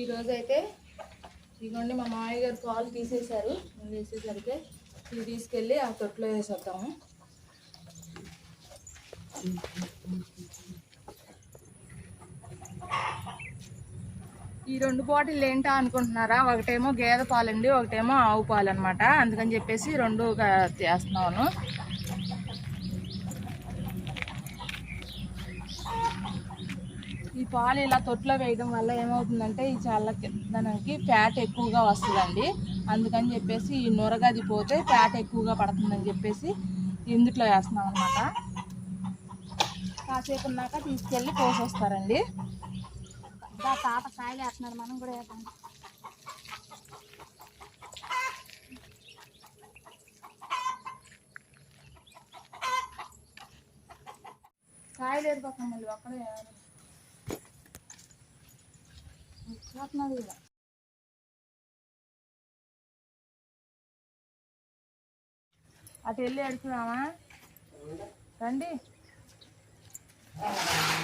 ఈరోజు అయితే ఇదిగోండి మా మామయ్య గారు పాలు తీసేశారు. వేసేసరికి ఇది తీసుకెళ్ళి ఆ తొట్లో వేసేద్దాము. ఈ రెండు బాటిల్ ఏంటా అనుకుంటున్నారా? ఒకటేమో గేదె పాలండి ఒకటేమో ఆవు పాలు అనమాట అందుకని చెప్పేసి రెండు చేస్తున్నాను ఈ పాలు ఇలా తొట్లో వేయడం వల్ల ఏమవుతుందంటే ఈ చల్లకి దానికి ఫ్యాట్ ఎక్కువగా వస్తుందండి. అందుకని చెప్పేసి ఈ నొరగది పోతే ఫ్యాట్ ఎక్కువగా పడుతుందని చెప్పేసి ఇందుట్లో వేస్తున్నాం అనమాట కాసేపు ఉన్నాక తీసుకెళ్ళి పోసేస్తారండి. ఇంకా తాత కాయలు వేస్తున్నారు మనం కూడా వేద్దాం. కాయలు ఏరిపోతాం మళ్ళీ అటు వెళ్ళి ఎడుతున్నామా రండి.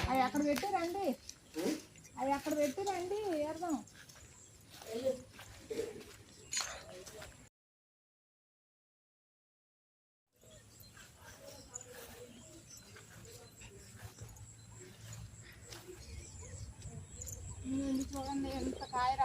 అవి అక్కడ పెట్టి రండి. అవి అక్కడ పెట్టి రండి ఏర్దాం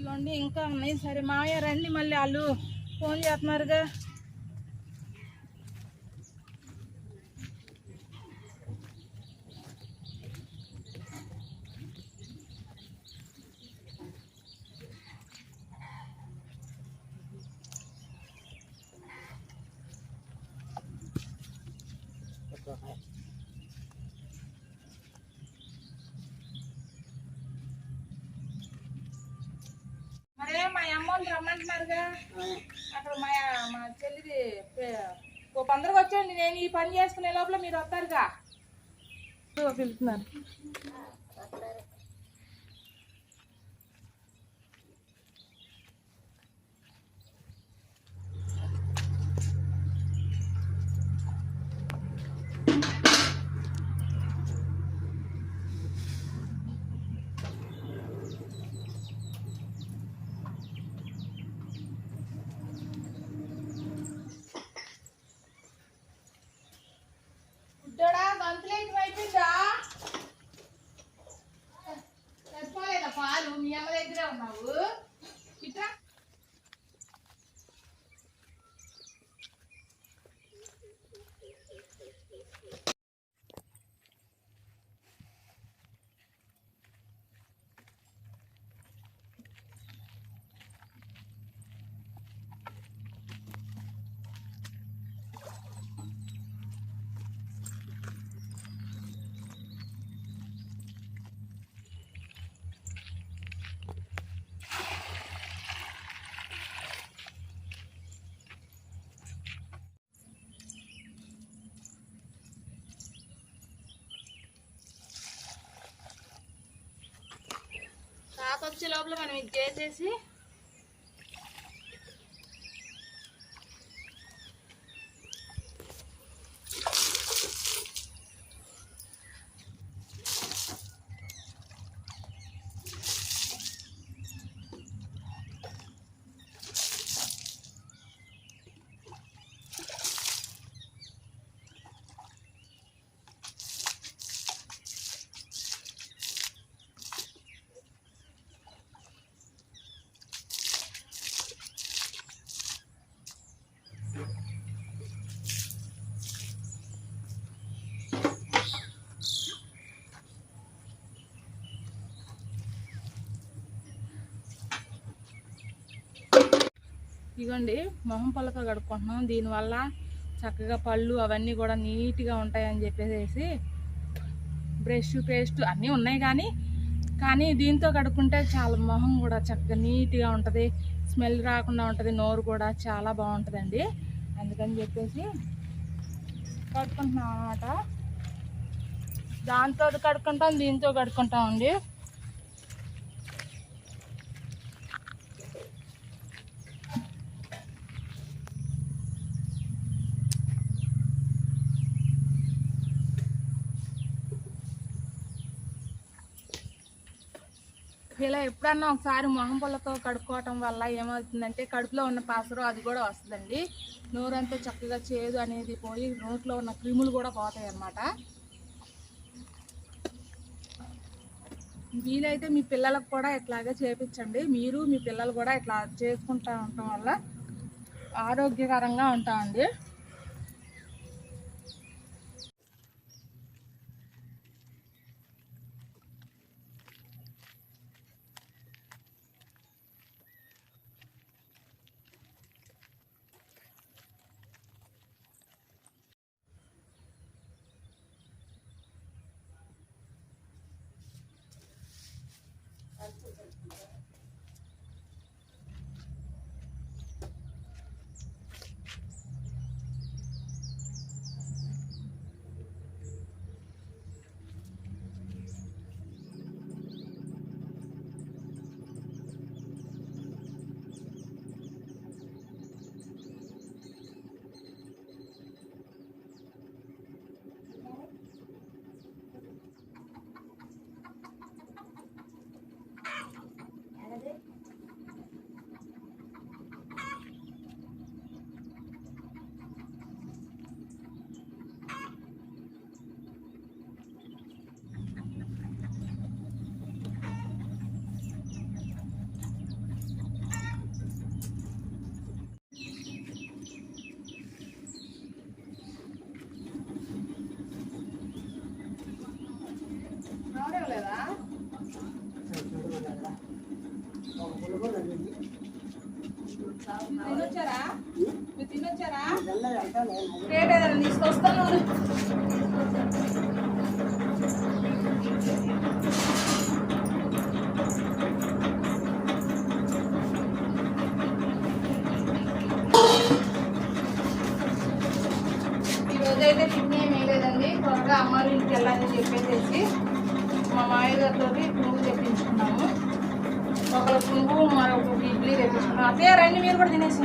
ఇదిగోండి ఇంకా ఉన్నాయి. సరే మామయ్య రండి మళ్ళీ వాళ్ళు ఫోన్ చేస్తున్నారుగా. మరే మా రమ్మంటున్నారుగా. అక్కడ మా మా చెల్లిది ఓ పందరకు వచ్చేయండి నేను ఈ పని చేసుకునే లోపల మీరు వస్తారుగా. పిలుతున్నారు పిలుస్తున్నారు గుడ్డోడా గంతులేకి అయిపోయిందా పాలు? మీ అమ్మ దగ్గరే ఉన్నావు ఇట్లా పచ్చి లోపల మనం ఇది చేసేసి ఇదిగోండి మొహం పలక కడుక్కుంటున్నాం. దీనివల్ల చక్కగా పళ్ళు అవన్నీ కూడా నీట్గా ఉంటాయని చెప్పేసి బ్రష్ పేస్ట్ అన్నీ ఉన్నాయి కానీ కానీ దీంతో కడుక్కుంటే చాలా మొహం కూడా చక్కగా నీట్గా ఉంటుంది. స్మెల్ రాకుండా ఉంటుంది నోరు కూడా చాలా బాగుంటుందండి. అందుకని చెప్పేసి కడుక్కుంటున్నాం అన్నమాట. దాంతో కడుక్కుంటాం దీంతో కడుక్కుంటామండి ఇలా ఎప్పుడన్నా ఒకసారి మొహం పుల్లతో కడుక్కోవటం వల్ల ఏమవుతుందంటే కడుపులో ఉన్న పాసరు అది కూడా వస్తుందండి. నోరంతా చక్కగా చేదు అనేది పోయి నోట్లో ఉన్న క్రిములు కూడా పోతాయి అన్నమాట వీలైతే మీ పిల్లలకు కూడా ఇట్లాగే చేపించండి. మీరు మీ పిల్లలు కూడా ఇట్లా చేసుకుంటా ఉండటం వల్ల ఆరోగ్యకరంగా ఉంటామండి. అయితే టిఫిన్ ఏం వేయలేదండి. త్వరగా అమ్మారు ఇంటికి వెళ్ళాలని చెప్పేసి మా మాయ గారితో పునుగు తెప్పించుకున్నాము. ఒకళ్ళ పునుగు మరొక ఇడ్లీ తెప్పించుకున్నాం అదే రండి మీరు కూడా తినేసి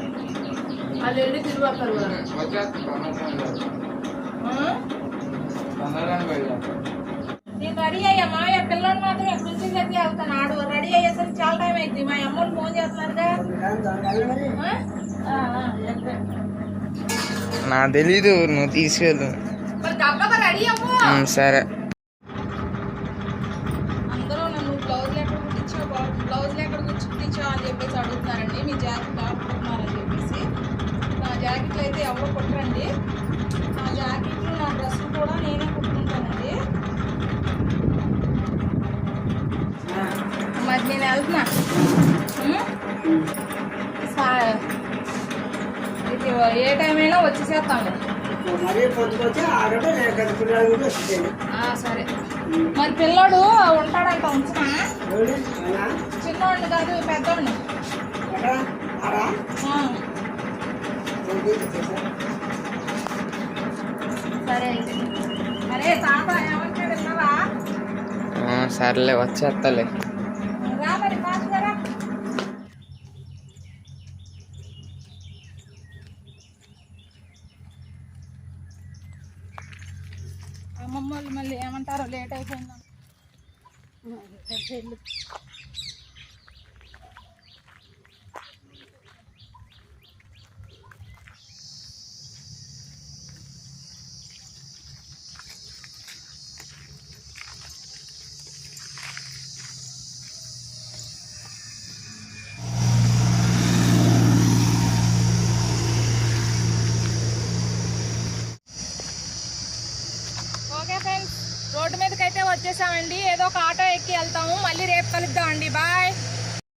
వస్తారు ఆ? నేను రెడీ అయ్యా. మాయ పిల్లలు మాత్రం ఎక్కడి నుంచి దగ్గర ఆడు రెడీ అయ్యేసరికి చాలా టైం అయింది. మా అమ్మోళ్ళు ఫోన్ చేస్తున్నారుగా. ఆ? ఆ, ఆ? నాకు తెలీదు. నువ్వు తీసుకెళ్ళు. మరి గబ్బగా రెడీ అవ్వు. సరే. నేను వెళ్తున్నా. ఇది ఏ టైం అయినా వచ్చేసేస్తాను సరే. మరి పిల్లోడు ఉంటాడంట ఉంచునా? చిన్నోడిని కాదు వచ్చేసా? సరే అయితే. అరే తాత ఏమంటాడు సర్లే వచ్చేస్తలే. అమ్మమ్మ వాళ్ళు మళ్ళీ ఏమంటారో లేట్ అయిపోయిందా